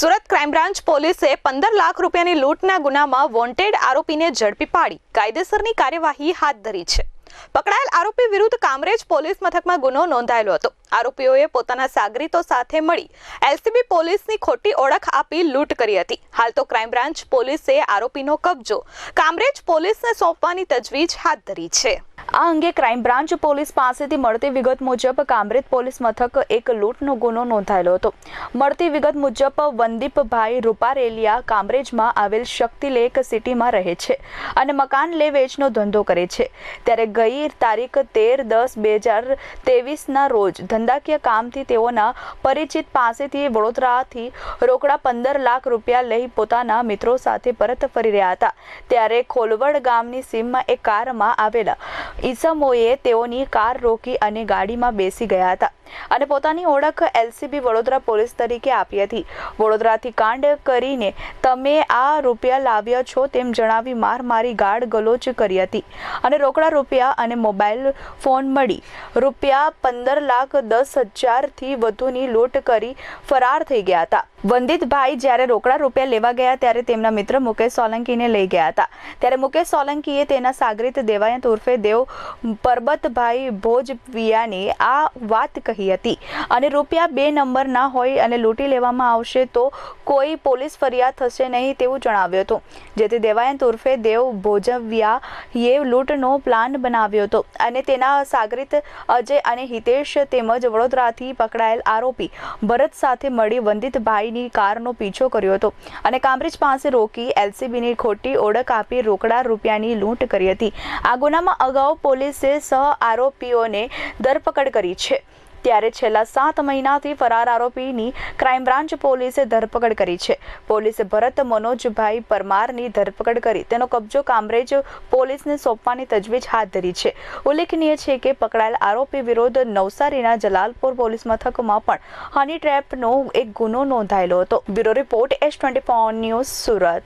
Surat crime branch પોલીસે પંદર લાખ રૂપિયાની લૂંટના ગુનામાં વોન્ટેડ આરોપીને ઝડપી પાડી. કાયદેસરની કાર્યવાહી હાથ ધરી છે. પકડાયેલ આરોપી વિરુદ્ધ કામરેજ પોલીસ મથકમાં ગુનો નોંધાયેલો હતો. આરોપીઓએ પોતાના સાગરીતો સાથે મળી એલસીબી પોલીસની ખોટી ઓળખ આપી લૂંટ કરી હતી. હાલ તો ક્રાઇમ બ્રાન્ચ પોલીસે આરોપીનો કબજો કામરેજ પોલીસને સોંપવાની તજવીજ હાથ ધરી છે. આ અંગે ક્રાઇમ બ્રાન્ચ પોલીસ પાસેથી મળતી વિગત મુજબ કામરેજ પોલીસ મથક એક લૂંટનો ગુનો નોંધાયેલો હતો. મળતી વિગત મુજબ વંદીપભાઈ રૂપારેલિયા કામરેજમાં આવેલ શક્તિલેક સિટીમાં રહે છે અને મકાન લે વેચનો ધંધો કરે છે. ત્યારે ગઈ તારીખ તેર દસ બે હજાર તેવીસના રોજ ધંધાકીય કામથી તેઓના પરિચિત પાસેથી વડોદરાથી રોકડા પંદર લાખ રૂપિયા લઈ પોતાના મિત્રો સાથે પરત ફરી રહ્યા હતા. ત્યારે ખોલવડ ગામની સીમમાં એક કારમાં આવેલા ઈસમોએ તેઓની કાર રોકી અને ગાડીમાં બેસી ગયા હતા. અને પોતાની ઓળખ એલસીબી વડોદરા પોલીસ તરીકે આપી હતી. વડોદરાથી કાંડ કરીને તમે આ રૂપિયા લાવ્યા છો તેમ જણાવી માર મારી ગાઢ ગલોચ કરી હતી. અને રોકડા રૂપિયા અને મોબાઈલ ફોન મળી. રૂપિયા પંદર લાખ દસ હજારથી વધુની લૂંટ કરી ફરાર થઈ ગયા હતા. વંદિતભાઈ જ્યારે રોકડા રૂપિયા લેવા ગયા ત્યારે તેમના મિત્ર મુકેશ સોલંકીને લઈ ગયા હતા. ત્યારે મુકેશ સોલંકીએ તેના સાગરીત દેવાયંત ઉર્ફે દેવ પરબતભાઈ ભોજવિયાને આ વાત કહી હતી. અને રૂપિયા બે નંબરના હોય અને લૂંટી લેવામાં આવશે તો કોઈ પોલીસ ફરિયાદ થશે નહીં તેવું જણાવ્યું હતું. જેથી દેવાયંત ઉર્ફે દેવ ભોજવ્યાએ લૂંટનો પ્લાન બનાવ્યો હતો. અને તેના સાગરીત અજય અને હિતેશ તેમજ વડોદરાથી પકડાયેલ આરોપી ભરત સાથે મળી વંદિતભાઈની કારનો પીછો કર્યો હતો. અને કામરેજ પાસે રોકી એલસીબીની ખોટી ઓળખ આપી રોકડા રૂપિયાની લૂંટ કરી હતી. આ ગુનામાં અગાઉ પોલીસે સહ આરોપીઓને ધરપકડ કરી છે. ત્યારે છેલ્લા સાત મહિનાથી ફરાર આરોપીની ક્રાઇમ બ્રાન્ચ પોલીસે ધરપકડ કરી છે. પોલીસે ભરત મનોજભાઈ પરમારની ધરપકડ કરી. તેનો કબજો કામરેજ પોલીસને સોંપવાની તજવીજ હાથ ધરી છે. ઉલ્લેખનીય છે કે પકડાયેલ આરોપી વિરુદ્ધ નવસારીના જલાલપુર પોલીસ મથકમાં પણ હની ટ્રેપનો એક ગુનો નોંધાયેલો હતો. Bureau report S twenty news Surat.